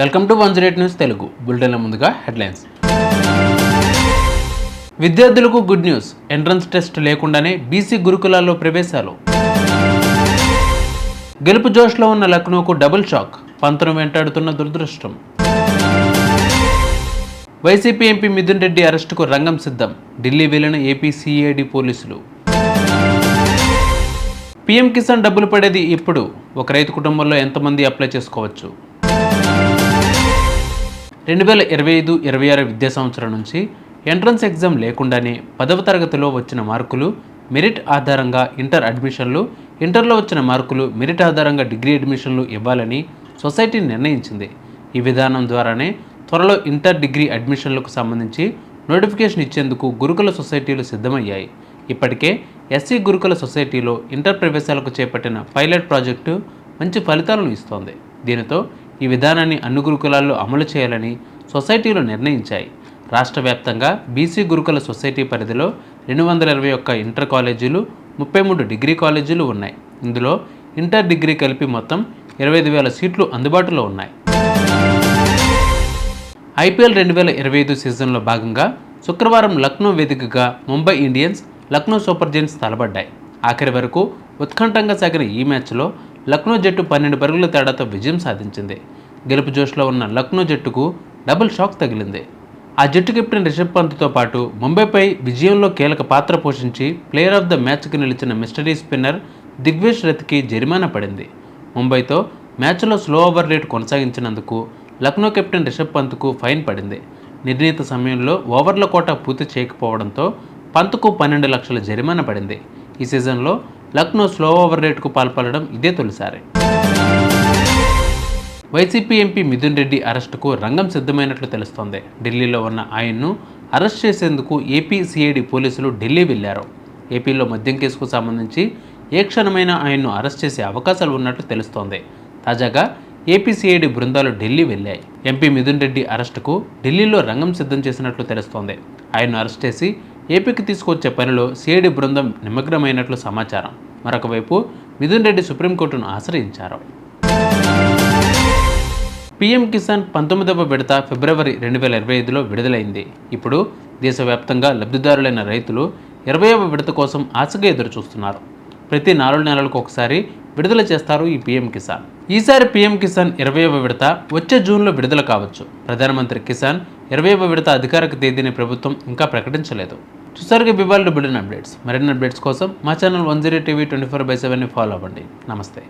Welcome to one zero news Telugu. బులెటిన్ల ముందుగా headlines. విద్యార్థులకు good news. Entrance test లేకుండానే BC గురుకులాల్లో ప్రవేశాలు. గెలుపు జోష్లో ఉన్న లక్నోకు డబుల్ షాక్. పంతను వెంటాడుతున్న దురదృష్టం. వైసీపీ ఎంపీ మిథున్ రెడ్డి అరెస్టుకు రంగం సిద్ధం. ఢిల్లీ వెళ్ళిన ఏపీ సిఐడి పోలీసులు. పీఎం కిసాన్ డబ్బులు పడేది ఇప్పుడు. ఒక రైతు కుటుంబంలో ఎంతమంది అప్లై చేసుకోవచ్చు? రెండు వేల ఇరవై ఐదు ఇరవై ఆరు విద్యా సంవత్సరం నుంచి ఎంట్రన్స్ ఎగ్జామ్ లేకుండానే పదవ తరగతిలో వచ్చిన మార్కులు మెరిట్ ఆధారంగా ఇంటర్ అడ్మిషన్లు ఇంటర్లో వచ్చిన మార్కులు మెరిట్ ఆధారంగా డిగ్రీ అడ్మిషన్లు ఇవ్వాలని సొసైటీ నిర్ణయించింది. ఈ విధానం ద్వారానే త్వరలో ఇంటర్ డిగ్రీ అడ్మిషన్లకు సంబంధించి నోటిఫికేషన్ ఇచ్చేందుకు గురుకుల సొసైటీలు సిద్ధమయ్యాయి. ఇప్పటికే ఎస్సీ గురుకుల సొసైటీలో ఇంటర్ ప్రవేశాలకు చేపట్టిన పైలట్ ప్రాజెక్టు మంచి ఫలితాలను ఇస్తోంది. దీనితో ఈ విధానాన్ని అన్ని గురుకులాల్లో అమలు చేయాలని సొసైటీలు నిర్ణయించాయి. రాష్ట్ర వ్యాప్తంగా బీసీ గురుకుల సొసైటీ పరిధిలో రెండు వందల ఇరవై ఒక్క ఇంటర్ కాలేజీలు ముప్పై మూడు డిగ్రీ కాలేజీలు ఉన్నాయి. ఇందులో ఇంటర్ డిగ్రీ కలిపి మొత్తం ఇరవై ఐదు వేల సీట్లు అందుబాటులో ఉన్నాయి. ఐపీఎల్ రెండు వేల ఇరవై ఐదు సీజన్లో భాగంగా శుక్రవారం లక్నో వేదికగా Mumbai Indians Lucknow super giants తలబడ్డాయి ఆఖరి వరకు ఉత్కంఠంగా సాగిన ఈ మ్యాచ్లో లక్నో జట్టు పన్నెండు పరుగుల తేడాతో విజయం సాధించింది. గెలుపు జోష్లో ఉన్న లక్నో జట్టుకు డబుల్ షాక్ తగిలింది. ఆ జట్టు కెప్టెన్ రిషబ్ పంత్తో పాటు ముంబైపై విజయంలో కీలక పాత్ర పోషించి ప్లేయర్ ఆఫ్ ద మ్యాచ్కి నిలిచిన మిస్టరీ స్పిన్నర్ దిగ్వేష్ రథ్కి జరిమానా పడింది. ముంబైతో మ్యాచ్లో స్లో ఓవర్ రేట్ కొనసాగించినందుకు లక్నో కెప్టెన్ రిషబ్ పంత్కు ఫైన్ పడింది. నిర్ణీత సమయంలో ఓవర్ల కోట పూర్తి చేయకపోవడంతో పంత్కు పన్నెండు లక్షల జరిమానా పడింది. ఈ సీజన్లో లక్నో స్లో ఓవర్ రేట్కు పాల్పడడం ఇదే తొలిసారి. వైసీపీ ఎంపీ మిథున్ రెడ్డి అరెస్టుకు రంగం సిద్ధమైనట్లు తెలుస్తోంది. ఢిల్లీలో ఉన్న ఆయన్ను అరెస్ట్ చేసేందుకు ఏపీ సిఐడి పోలీసులు ఢిల్లీ వెళ్ళారు ఏపీలో మద్యం కేసుకు సంబంధించి ఏ క్షణమైనా ఆయన్ను అరెస్ట్ చేసే అవకాశాలు ఉన్నట్లు తెలుస్తోంది. తాజాగా ఏపీ సిఐడి బృందాలు ఢిల్లీ వెళ్ళాయి. ఎంపీ మిథున్ రెడ్డి అరెస్టుకు ఢిల్లీలో రంగం సిద్ధం చేసినట్లు తెలుస్తోంది. ఆయన్ను అరెస్ట్ చేసి ఏపీకి తీసుకొచ్చే పనిలో సిఐడి బృందం నిమగ్నమైనట్లు సమాచారం. మరొకవైపు మిథున్ రెడ్డి సుప్రీంకోర్టును ఆశ్రయించారు. పీఎం కిసాన్ పంతొమ్మిదవ విడత ఫిబ్రవరి రెండు వేల ఇరవై ఐదులో విడుదలైంది. ఇప్పుడు దేశవ్యాప్తంగా లబ్ధిదారులైన రైతులు ఇరవైవ విడత కోసం ఆశగా ఎదురు చూస్తున్నారు ప్రతి నాలుగు నెలలకు ఒకసారి విడుదల చేస్తారు ఈ పీఎం కిసాన్. ఈసారి పీఎం కిసాన్ ఇరవైవ విడత వచ్చే జూన్లో విడుదల కావచ్చు. ప్రధానమంత్రి కిసాన్ ఇరవైవ విడత అధికారిక తేదీని ప్రభుత్వం ఇంకా ప్రకటించలేదు. చూసారుగా బిబాల్డ్ బిల్డిన్ అప్డేట్స్. మరిన్ని అప్డేట్స్ కోసం మా channel one zero TV twenty four by సెవెన్ని follow అవ్వండి. నమస్తే.